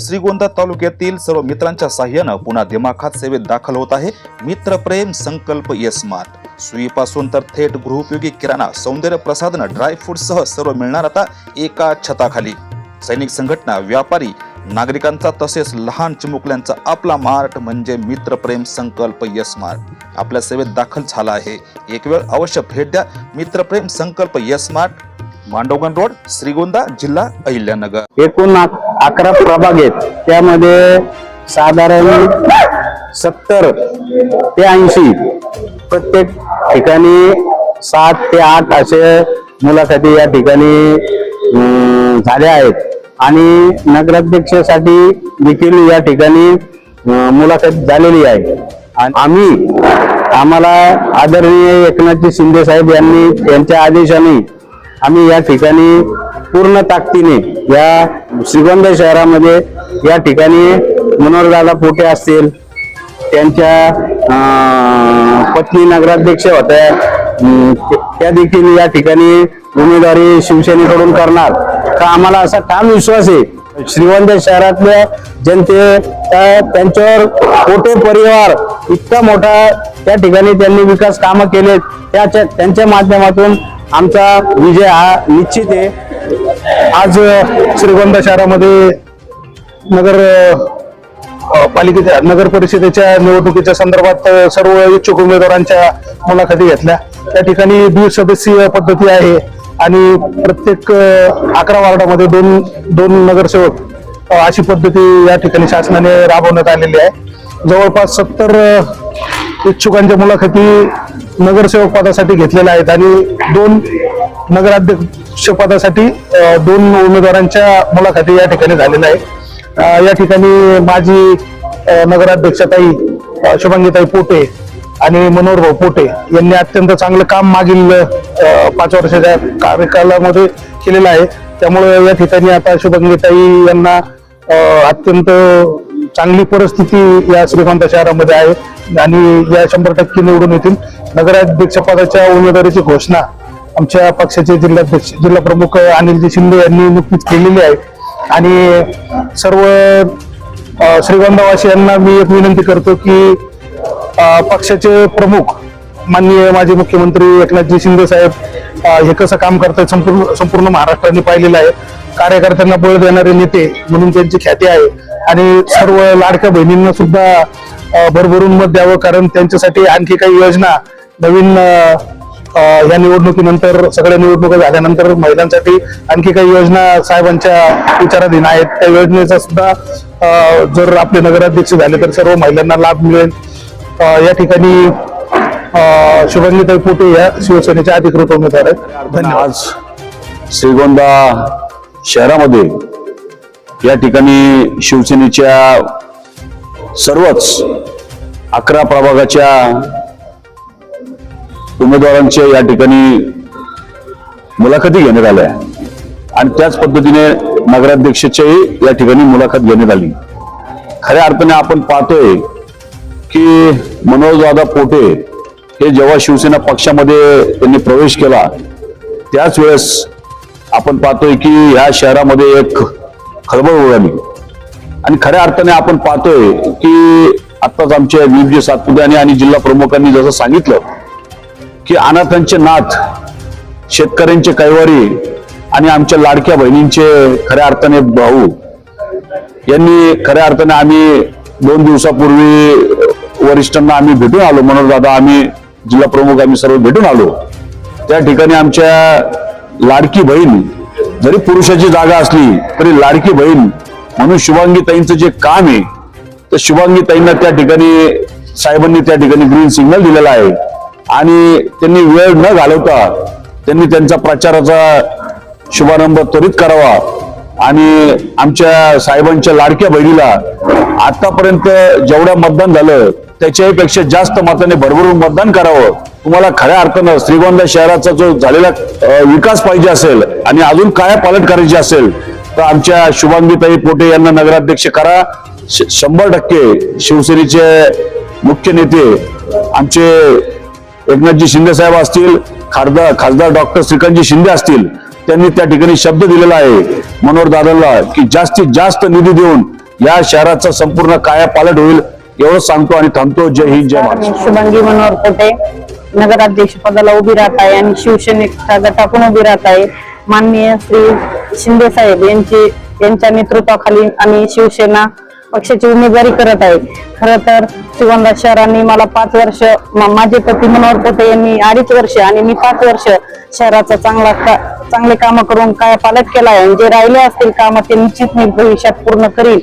श्रीगोंदा तालुक्यातील सर्व मित्रांच्या साह्यानं पुन्हा दिमाखात सेवेत दाखल होत आहे. मित्रप्रेम संकल्प स्मार्ट सुईपासून तर थेट गृहोपयोगी किराणा सौंदर्य प्रसाधन ड्रायफ्रूटसह सर्व मिळणार आता एका छताखाली. सैनिक संघटना व्यापारी नागरिकांचा तसेच लहान चिमुकल्यांचा आपला मार्ट म्हणजे मित्रप्रेम संकल्प यस्मार्ट आपल्या सेवेत दाखल झाला आहे. एक वेळ अवश्य भेट द्या. मित्रप्रेम संकल्प स्मार्ट मांडवगण रोड श्रीगोंदा जिल्हा अहिल्यानगर. एकूण अकरा प्रभाग आहेत. त्यामध्ये साधारण सत्तर ते ऐंशी प्रत्येक ठिकाणी सात ते आठ असे मुलाखती या ठिकाणी झाले झाल्या आहेत. आणि नगराध्यक्षासाठी देखील या ठिकाणी मुलाखत झालेली आहे. आणि आम्ही आम्हाला आदरणीय एकनाथजी शिंदे साहेब यांनी यांच्या आदेशाने आम्ही या ठिकाणी पूर्ण ताकदीने या श्रीगोंदा शहरामध्ये या ठिकाणी मनोहरदादा पोटे असतील त्यांच्या पत्नी नगराध्यक्ष होत्या त्या देखील या ठिकाणी उमेदवारी शिवसेनेकडून करणार. तर आम्हाला असा ठाम विश्वास आहे श्रीगोंदा शहरातल्या जनते त्या- त्यांच्यावर पोटे परिवार इतका मोठा त्या ठिकाणी त्यांनी विकास कामं केलेत त्याच्या त्यांच्या माध्यमातून आमचा विजय हा निश्चित आहे. आज श्रीगोंदा शहरामध्ये नगर पालिकेच्या नगर परिषदेच्या निवडणुकीच्या संदर्भात सर्व इच्छुक उमेदवारांच्या मुलाखती घेतल्या. त्या ठिकाणी द्विसदस्यीय पद्धती आहे आणि प्रत्येक अकरा वार्डामध्ये दोन दोन नगरसेवक अशी पद्धती या ठिकाणी शासनाने राबवण्यात आलेली आहे. जवळपास सत्तर इच्छुकांच्या मुलाखती नगरसेवक पदासाठी घेतलेला आहेत आणि दोन नगराध्यक्ष पदासाठी दोन उमेदवारांच्या मुलाखती या ठिकाणी झालेल्या आहे या ठिकाणी माजी नगराध्यक्षताई शुभांगीताई पोटे आणि मनोहर भाऊ पोटे यांनी अत्यंत चांगलं काम मागील पाच वर्षाच्या कार्यकालामध्ये केलेलं आहे. त्यामुळे या ठिकाणी आता शुभांगीताई यांना अत्यंत चांगली परिस्थिती या श्रीगोंदा शहरामध्ये आहे आणि या शंभर टक्के निवडून येतील. नगराध्यक्षपदाच्या उमेदवारीची घोषणा आमच्या पक्षाचे जिल्हाध्यक्ष जिल्हा प्रमुख अनिलजी शिंदे यांनी नुकतीच केलेली आहे. आणि सर्व श्रीगोंदावासियांना मी एक विनंती करतो की पक्षाचे प्रमुख माननीय माजी मुख्यमंत्री एकनाथजी शिंदे साहेब हे कसं काम करतात संपूर्ण संपूर्ण महाराष्ट्राने पाहिलेलं आहे. कार्यकर्त्यांना बळ देणारे नेते म्हणून त्यांची ख्याती आहे. आणि सर्व लाडक्या बहिणींना सुद्धा भरभरून मत द्यावं कारण त्यांच्यासाठी आणखी काही योजना नवीन या निवडणुकीनंतर सगळ्या निवडणुका झाल्यानंतर महिलांसाठी आणखी काही योजना साहेबांच्या विचाराधीन आहेत. त्या योजनेचा सुद्धा जर आपले नगराध्यक्ष झाले तर सर्व महिलांना लाभ मिळेल. या ठिकाणी अ, पोटे या शिवसेनेच्या अधिकृत उमेदवार आहेत. धन्यवाद. श्रीगोंदा शहरामध्ये या ठिकाणी शिवसेनेच्या सर्वच अकरा प्रभागाच्या उमेदवारांच्या या ठिकाणी मुलाखती घेण्यात आल्या. आणि त्याच पद्धतीने नगराध्यक्षाच्याही या ठिकाणी मुलाखत घेण्यात आली. खऱ्या अर्थाने आपण पाहतोय की मनोजदादा पोटे हे जेव्हा शिवसेना पक्षामध्ये त्यांनी प्रवेश केला त्याच वेळेस आपण पाहतोय की ह्या शहरामध्ये एक खळबळ उडाली. आणि खऱ्या अर्थाने आपण पाहतोय की आत्ताच आमच्या विजय सातपुते आणि जिल्हा प्रमुखांनी जसं सांगितलं की अनाथांचे नाथ शेतकऱ्यांचे कैवारी आणि आमच्या लाडक्या बहिणींचे खऱ्या अर्थाने भाऊ यांनी खऱ्या अर्थाने आम्ही दोन दिवसापूर्वी वरिष्ठांना आम्ही भेटून आलो. म्हणून दादा आम्ही जिल्हा प्रमुख आम्ही सर्व भेटून आलो. त्या ठिकाणी आमच्या लाडकी बहीण. जरी पुरुषाची जागा असली तरी लाडकी बहीण. म्हणून शुभांगीताईंचं जे काम आहे तर शुभांगीताईंना त्या ठिकाणी साहेबांनी त्या ठिकाणी ग्रीन सिग्नल दिलेला आहे. आणि त्यांनी वेळ न घालवता त्यांनी त्यांचा प्रचाराचा शुभारंभ त्वरित करावा. आणि आमच्या साहेबांच्या लाडक्या बहिणीला आतापर्यंत जेवढं मतदान झालं त्याच्याही पेक्षा जास्त मताने भरभरून मतदान करावं. तुम्हाला खऱ्या अर्थानं श्रीगोंदा शहराचा जो झालेला विकास पाहिजे असेल आणि अजून काय पालट करायची असेल तर आमच्या शुभांगीताई पोटे यांना नगराध्यक्ष करा. श- शंभर टक्के शिवसेनेचे मुख्य नेते आमचे एकनाथजी शिंदे साहेब असतील खासदार खासदार डॉक्टर श्रीकांतजी शिंदे असतील त्यांनी त्या ठिकाणी शब्द दिलेला आहे मनोहर दादांना की जास्तीत जास्त निधी देऊन या शहराचा संपूर्ण काया पालट होईल एवढं सांगतो आणि थांबतो. जय हिंद जय महाराष्ट्र. शुभांगी मनोहर पोटे. नगराध्यक्ष पदाला उभी राहत आहे आणि शिवसेनेचा गटातून उभी राहत आहे. माननीय श्री शिंदे साहेब यांची यांच्या नेतृत्वाखाली आम्ही शिवसेना पक्षाची उमेदवारी करत आहे. खर तर सुगंधा शहरांनी मला पाच वर्ष म- माझे पती मनोहर कोटे यांनी अडीच वर्ष आणि मी पाच वर्ष शहराचा चांगला का- चांगले काम करून काय पालट केला आहे जे राहिले असतील काम ते निश्चित मी भविष्यात पूर्ण करीन.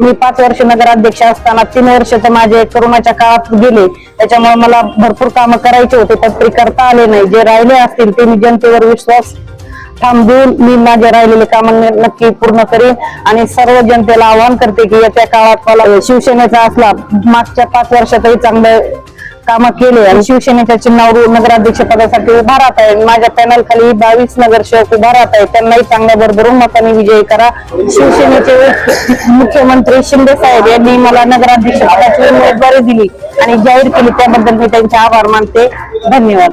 मी पाच वर्ष नगराध्यक्ष असताना तीन वर्ष तर माझे कोरोनाच्या काळात गेले. त्याच्यामुळे मला भरपूर कामं करायचे होते पण ते करता आले नाही. जे राहिले असतील ते मी जनतेवर विश्वास थांब देऊन मी माझे राहिलेले काम नक्की पूर्ण करेन. आणि सर्व जनतेला आवाहन करते की येत्या काळात मला शिवसेनेचा असला मागच्या पाच वर्षातही चांगलं कामं केले आणि शिवसेनेच्या चिन्हावर नगराध्यक्ष पदासाठी उभा राहत आहे. माझ्या पॅनल खाली बावीस नगरसेवक उभा राहत आहे त्यांनाही चांगल्या भरभरून मताने विजयी करा. शिवसेनेचे मुख्यमंत्री शिंदे साहेब यांनी मला नगराध्यक्ष पदाची उमेदवारी दिली आणि जाहीर केली. त्याबद्दल मी त्यांचे आभार मानते. धन्यवाद.